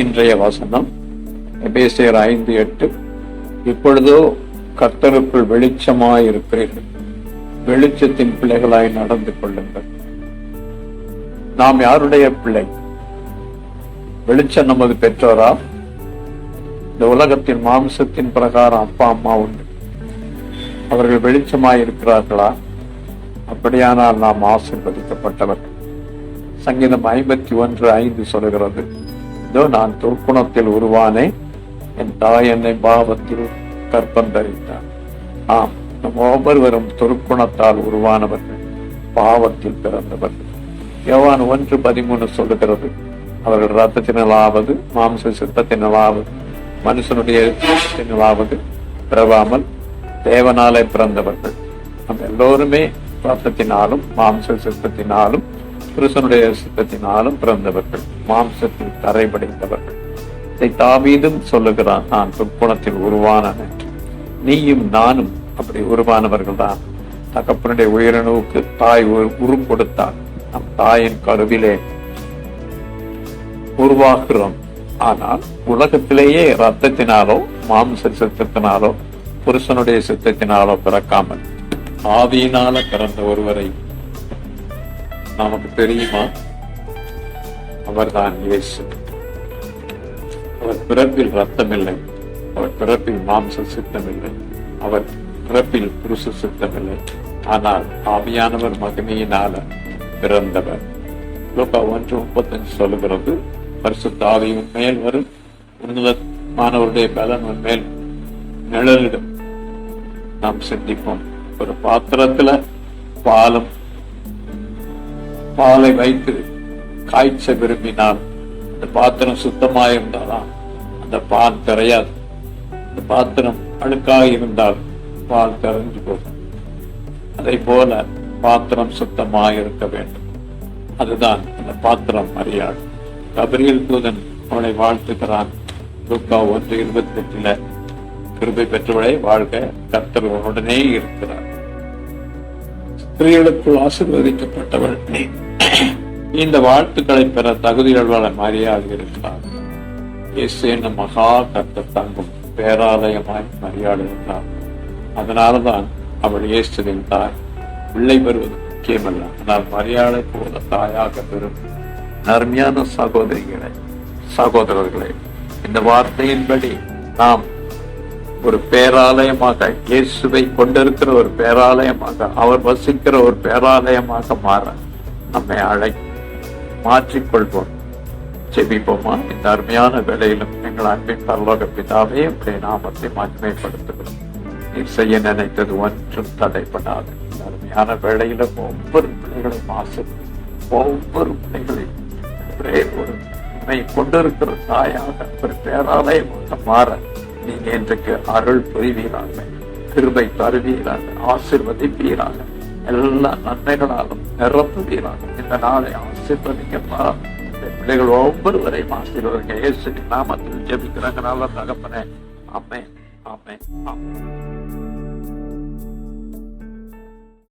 இன்றைய வசனம் எபேசியர் ஐந்து எட்டு இப்பொழுதோ கர்த்தருக்குள் வெளிச்சமாய் இருக்கிறீர்கள் வெளிச்சத்தின் பிள்ளைகளாய் நடந்து கொள்ளுங்கள். நாம் யாருடைய பிள்ளை? வெளிச்சம் நமது பெற்றோரா? இந்த உலகத்தின் மாம்சத்தின் பிரகாரம் அப்பா அம்மா உண்டு. அவர்கள் வெளிச்சமாய் இருக்கிறார்களா அப்படியானால் நாம் ஆசிர்வதிக்கப்பட்டவர் சங்கீதம் ஐம்பத்தி ஒன்று ஐந்து சொல்கிறது இதோ நான் துர்க்குணத்தில் உருவானேன் என் தாய் என்னை பாவத்தில் கற்பந்தரித்தார் ஆம் நம் ஒவ்வொருவரும் துர்க்குணத்தால் உருவானவர்கள் பாவத்தில் பிறந்தவர்கள். யோவான் ஒன்று பதிமூணு சொல்லுகிறது அவர்கள் ரத்தத்தினாலாவது மாம்ச சித்தத்தினாலாவது மனுஷனுடைய சித்தத்தினாலாவது பிறவாமல் தேவனாலே பிறந்தவர்கள். நம்ம எல்லோருமே ரத்தத்தினாலும் மாம்ச சித்தத்தினாலும் புருஷனுடைய சித்தத்தினாலும் பிறந்தவர்கள் மாம்சத்தில் கரைபடைந்தவர்கள். இதை தாவீதும் சொல்லுகிறான் நான் துப்புணத்தில் உருவானவன். நீயும் நானும் அப்படி உருவானவர்கள் தான். தகப்பனுடைய உயிரணுவுக்கு தாய் உருவம் உரு கொடுத்தார் நம் தாயின் கருவிலே உருவாகிறோம். ஆனால் உலகத்திலேயே ரத்தத்தினாலோ மாம்ச சித்தத்தினாலோ புருஷனுடைய சித்தத்தினாலோ பிறக்காமல் ஆவியினால பிறந்த ஒருவரை நமக்கு தெரியுமா? அவர்தான் இயேசு. அவர் பிறப்பில் ரத்தமில்லை அவர் பிறப்பில் மாம்ச சித்தமில்லை. அவர் பிறப்பில் புருஷ சித்தமில்லை. ஆனால் ஆவியானவர் மகிமையினால பிறந்தவர். லூக்கா ஒன்று முப்பத்தஞ்சு சொல்லுகிறது பரிசுத்த ஆவி மேல் வரும். உன்னதமானவருடைய பலன் மேல் நிழலிடும். நாம் சிந்திப்போம். ஒரு பாத்திரத்துல பாலும் பாலை வைத்து காய்ச்ச விரும்பினால் அந்த பாத்திரம் சுத்தமாக இருந்தாலும் அந்த பால் கரையாது. அந்த பாத்திரம் அழுக்காக இருந்தால் பால் கரைஞ்சு போகும். அதை போல பாத்திரம் சுத்தமாக இருக்க வேண்டும். அதுதான் அந்த பாத்திரம் மரியாள். கபரியல் தூதன் அவளை வாழ்த்துகிறான். லூக்கா ஒன்று இருபத்தி எட்டுல கிருபை பெற்றவளை வாழ்க கர்த்தர் உடனே இருக்கிறார். ஸ்திரீகளுக்குள் ஆசிர்வதிக்கப்பட்டவள். நீ இந்த வாழ்த்துக்களை பெற தகுதியுள்ளவளை மரியாதை இருக்கிறார் இயேசு என்னும் மகா கத்த தங்கும் பேராலயமாய் மரியாதை இருந்தார். அதனாலதான் அவள் இயேசுவின் தாய் பிள்ளை பெறுவது முக்கியமல்ல. ஆனால் மரியாதை போல தாயாக பெறும் அருமையான சகோதரிகளை சகோதரர்களை இந்த வார்த்தையின்படி நாம் ஒரு பேராலயமாக இயேசுவை கொண்டிருக்கிற ஒரு பேராலயமாக அவர் வசிக்கிற ஒரு பேராலயமாக மாற நம்மை அழை மாற்றிக்கொள்வோம். செபிப்போமா இந்த அருமையான வேலையிலும் எங்கள் அன்பின் பரலோக பிதாவே உடைய நாமத்தை மகிமைப்படுத்துகிறோம். நீ செய்ய நினைத்தது ஒன்றும் தடைப்படாது. இந்த அருமையான வேலையிலும் ஒவ்வொரு பிள்ளைகளையும் ஆசை ஒவ்வொரு பிள்ளைகளையும் ஒரே ஒரு உண்மை கொண்டிருக்கிற தாயாக ஒரு பேராலயமாக மாற நீங்க இன்றைக்கு அருள் புரிவீராக. கிருபை தருவீராக. ஆசிர்வதிப்பீராக. எல்லா நன்மைகளாலும் நிரப்புவீராக. இந்த நாளை ஆசிர்வதிக்கப்பா பிள்ளைகள் ஒவ்வொருவரையும் ஆசீர்வதிங்க. இயேசு நாமத்தில் ஜெபிக்கிறாங்க நல்ல தகப்பனே. அம்மே அம்மே அம்மே